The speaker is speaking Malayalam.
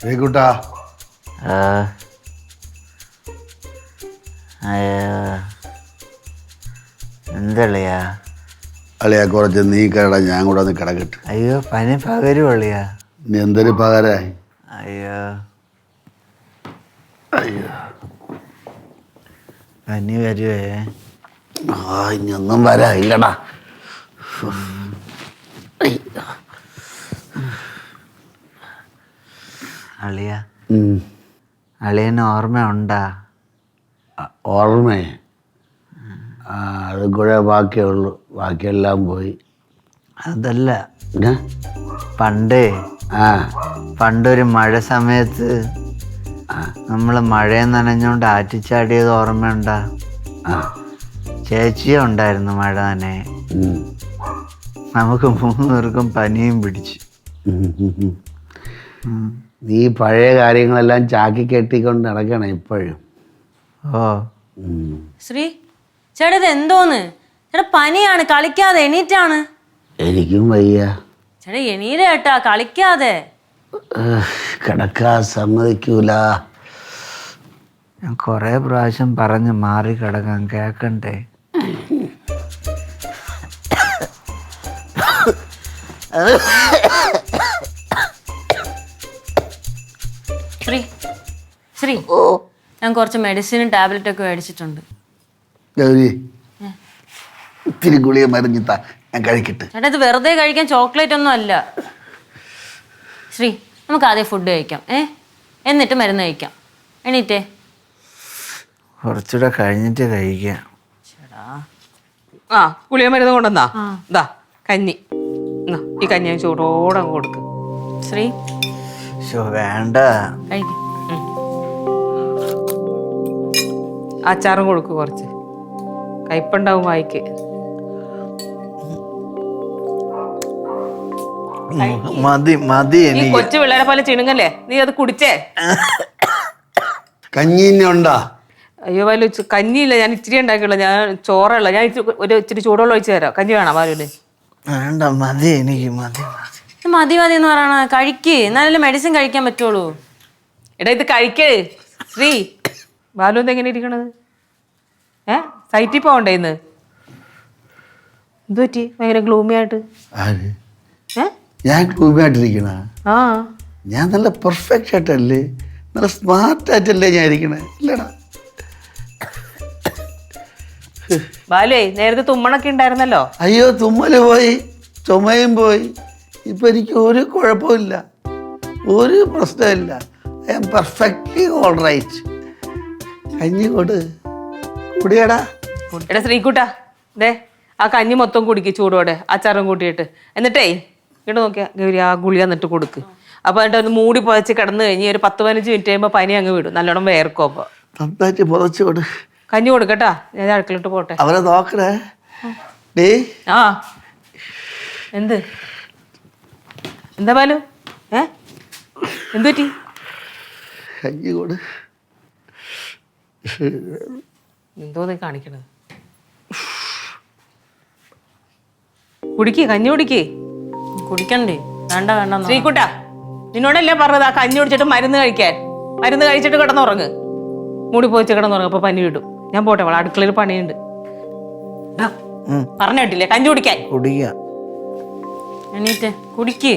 ശ്രീകുട്ടാ ആ. അയ്യോ എന്തളിയാ? അളിയാ കുറച്ച് നീ കിട ഞാൻ കൂടെ ഒന്ന് കിടക്കട്ടെ. അയ്യോ പനി പകരുവളിയാ നീ എന്തൊരു പകരായി അയ്യോ. അയ്യോ. പനി വരുവേ. ആ ഇനിയൊന്നും വരായില്ലടാ അളിയ. അളിയന് ഓർമ്മയുണ്ടാ? ഓർമ്മയെ അതും കൂടെ ബാക്കിയേ ഉള്ളൂ. ബാക്കിയെല്ലാം പോയി. അതല്ല? പണ്ടേ. ആ. പണ്ടൊരു മഴ സമയത്ത് നമ്മൾ മഴയെ നനഞ്ഞുകൊണ്ട് ആറ്റിച്ചാടിയത് ഓർമ്മയുണ്ടാ? ആ. ചേച്ചിയും ഉണ്ടായിരുന്നു മഴ തന്നെ ഉം. നമുക്ക് മൂന്ന് പേർക്കും പനിയും പിടിച്ചു. ഉം. നീ പഴയ കാര്യങ്ങളെല്ലാം ചാക്കി കെട്ടിക്കൊണ്ട് നടക്കണം ഇപ്പോഴും ശ്രീ ചേട്ടാ ഇത് എന്തോന്ന് ചേട്ടാ പനിയാണ് കളിക്കാതെ എണീറ്റാണ് എനിക്കും വയ്യ ചേട്ടാ എണീര ചേട്ടാ കളിക്കാതെ കിടക്കാൻ സമ്മതിക്കൂല ഞാൻ കുറേ പ്രാവശ്യം പറഞ്ഞ് മാറി കിടക്കാൻ കേക്കണ്ടേ ശ്രീ ഞാൻ കുറച്ച് മെഡിസിനും ടാബ്ലറ്റ് ഒക്കെ മേടിച്ചിട്ടുണ്ട്. ഗൗരി ഇത്തിരി ഗുളിക മരുന്നിത്താ ഞാൻ കഴിക്കട്ടെ. ചേട്ടാ ഇത് വെറുതെ കഴിക്കാൻ ചോക്ലേറ്റ് ഒന്നും അല്ല. ശ്രീ നമുക്ക് ആദ്യം ഫുഡ് കഴിക്കാം. ഏ? എന്നിട്ട് മരുന്ന് കഴിക്കാം. എണീറ്റേ. കുറച്ചുകൂടെ കഴിഞ്ഞിട്ട് കഴിക്കാം. ആ ഗുളിക മരുന്ന് കൊണ്ടുവന്നാ? ഇതാ കഞ്ഞി. എന്നാ, ഈ കഞ്ഞി ഞാൻ ചൂടോടെ അങ്ങ് കൊടുക്ക്. ശ്രീ ശോ വേണ്ട. കഴിക്കും. അച്ചാറും കൊടുക്കും കുറച്ച്. കയ്പുണ്ടാവും വായിക്ക്. മതി മതി എനിക്ക്. കൊച്ചു പിള്ളേരെ പോലെ ചിണുങ്ങല്ലേ? നീ അത് കുടിച്ചേ? കഞ്ഞിന്നുണ്ടാ അയ്യോ വാലു കഞ്ഞിയില്ല. ഞാൻ ഇച്ചിരി ഉണ്ടാക്കിയുള്ളൂ. ഞാൻ ചോറുള്ള ഞാൻ ഇച്ചിരി ഒരു ഇച്ചിരി ചൂടുവെള്ളം ഒഴിച്ചു തരാം. കഞ്ഞി വേണം വാലുവിന്. വേണ്ട മതി എനിക്ക് മതി മതി. ഇത് മതി മതി എന്ന് പറയണ കഴിക്ക്. എന്നാലല്ലേ മെഡിസിൻ കഴിക്കാൻ പറ്റുള്ളൂ. എടാ ഇത് കഴിക്കേ. ശ്രീ ബാലു എന്താ എങ്ങനെ ഇരിക്കണത്? ഏ? സൈറ്റിൽ പോകണ്ടേ ഇന്ന്? എന്ത് പറ്റി ഭയങ്കര ഗ്ലൂമി ആയിട്ട്. ആര്? ഏ? ഞാൻ രൂപയായിട്ടിരിക്കണ ആ. ഞാൻ നല്ല പെർഫെക്റ്റ് ആയിട്ടല്ലേ? നല്ല സ്മാർട്ട് ആയിട്ടല്ലേ ഞാൻ ഇരിക്കണേ? ഇല്ലടാ. ബാലുവേ നേരത്തെ തുമ്മണൊക്കെ ഉണ്ടായിരുന്നല്ലോ? അയ്യോ തുമ്മൽ പോയി. ചുമയും പോയി. ഇപ്പൊ എനിക്ക് ഒരു കുഴപ്പമില്ല ഒരു പ്രശ്നമില്ല I am perfectly all right കഞ്ഞി കൊട് കുടിയടാ. എടാ ശ്രീകുട്ടാ ദേ ആ കഞ്ഞി മൊത്തം കുടിക്ക് ചൂടോടെ അച്ചാറും കൂട്ടിയിട്ട്. എന്നിട്ടേ ഇങ്ങോട്ട് നോക്കിയാ ഗൗരി ആ ഗുളിക എന്നിട്ട് കൊടുക്ക്. അപ്പൊ എന്നിട്ട് ഒന്ന് മൂടി പുതച്ച് കിടന്നു കഴിഞ്ഞ് ഒരു പത്ത് പതിനഞ്ച് മിനിറ്റ് കഴിയുമ്പോൾ പനി അങ്ങ് വിടും. നല്ലോണം വേർക്കും അപ്പൊ. നന്നായിട്ട് പുതച്ചു കൊട്. കഞ്ഞി കൊടുക്കട്ടാ ഞാൻ അടുക്കളയിട്ട് പോട്ടെ. അവരെ നോക്കണേ. ഡേ. ആ. എന്ത്? എന്താ ബാലു ഏ? എന്തു പറ്റി? കഞ്ഞി കൊട്. എന്തോ നീ കാണിക്കണത്? കുടിക്കേ കഞ്ഞി കുടിക്കേ. കുടിക്കണ്ടേ? വേണ്ട വേണ്ട ശ്രീക്കുട്ട ശ്രീകുട്ട നിന്നോടല്ലേ പറഞ്ഞത് ആ കഞ്ഞി കുടിച്ചിട്ട് മരുന്ന് കഴിക്കാൻ? മരുന്ന് കഴിച്ചിട്ട് കിടന്നുറങ്ങ്. മൂടി പോയിച്ച് കിടന്നുറങ്ങ് അപ്പൊ പനി വിടും. ഞാൻ പോട്ടെ അവളെ അടുക്കളയിൽ പണിയുണ്ട്. പറഞ്ഞു പറഞ്ഞ കേട്ടില്ലേ? കഞ്ഞി കുടിക്കാൻ. കുടിക്കാം. എണീറ്റ് കുടിക്ക്.